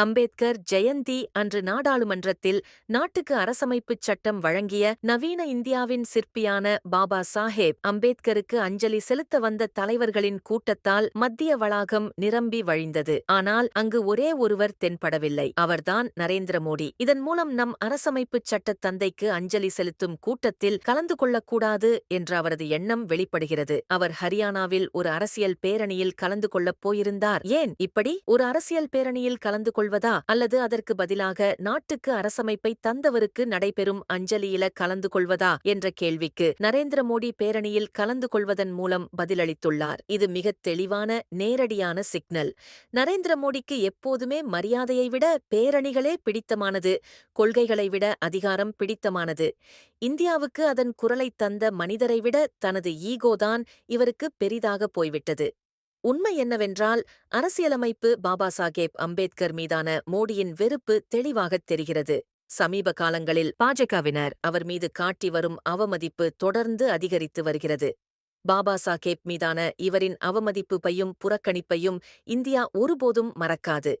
அம்பேத்கர் ஜெயந்தி அன்று நாடாளுமன்றத்தில் நாட்டுக்கு அரசமைப்புச் சட்டம் வழங்கிய நவீன இந்தியாவின் சிற்பியான பாபா சாஹேப் அம்பேத்கருக்கு அஞ்சலி செலுத்த வந்த தலைவர்களின் கூட்டத்தால் மத்திய வளாகம் நிரம்பி வழிந்தது. ஆனால் அங்கு ஒரே ஒருவர் தென்படவில்லை. அவர்தான் நரேந்திர மோடி. இதன் மூலம் நம் அரசமைப்புச் சட்டத் தந்தைக்கு அஞ்சலி செலுத்தும் கூட்டத்தில் கலந்து கொள்ளக்கூடாது என்ற அவரது எண்ணம் வெளிப்படுகிறது. அவர் ஹரியானாவில் ஒரு அரசியல் பேரணியில் கலந்து கொள்ளப் போயிருந்தார். ஏன் இப்படி? ஒரு அரசியல் பேரணியில் கலந்து கொள்வதா? அல்லது அதற்கு பதிலாக நாட்டுக்கு அரசமைப்பை தந்தவருக்கு நடைபெறும் அஞ்சலியில கலந்து கொள்வதா? என்ற கேள்விக்கு நரேந்திர மோடி பேரணியில் கலந்து கொள்வதன் மூலம் பதிலளித்துள்ளார். இது மிகத் தெளிவான நேரடியான சிக்னல். நரேந்திர மோடிக்கு எப்போதுமே மரியாதையை விட பேரணிகளே பிடித்தமானது கொள்கைகளை விட அதிகாரம் பிடித்தமானது. இந்தியாவுக்கு அதன் குரலைத் தந்த மனிதரை விட தனது ஈகோதான் இவருக்கு பெரிதாக போய்விட்டது. உண்மை என்னவென்றால் அரசியலமைப்பு பாபா சாஹேப் அம்பேத்கர் மீதான மோடியின் வெறுப்பு தெளிவாகத் தெரிகிறது. சமீப காலங்களில் பாஜகவினர் அவர் மீது காட்டி வரும் அவமதிப்பு தொடர்ந்து அதிகரித்து வருகிறது. பாபா சாஹேப் மீதான இவரின் அவமதிப்புப்பையும் புறக்கணிப்பையும் இந்தியா ஒருபோதும் மறக்காது.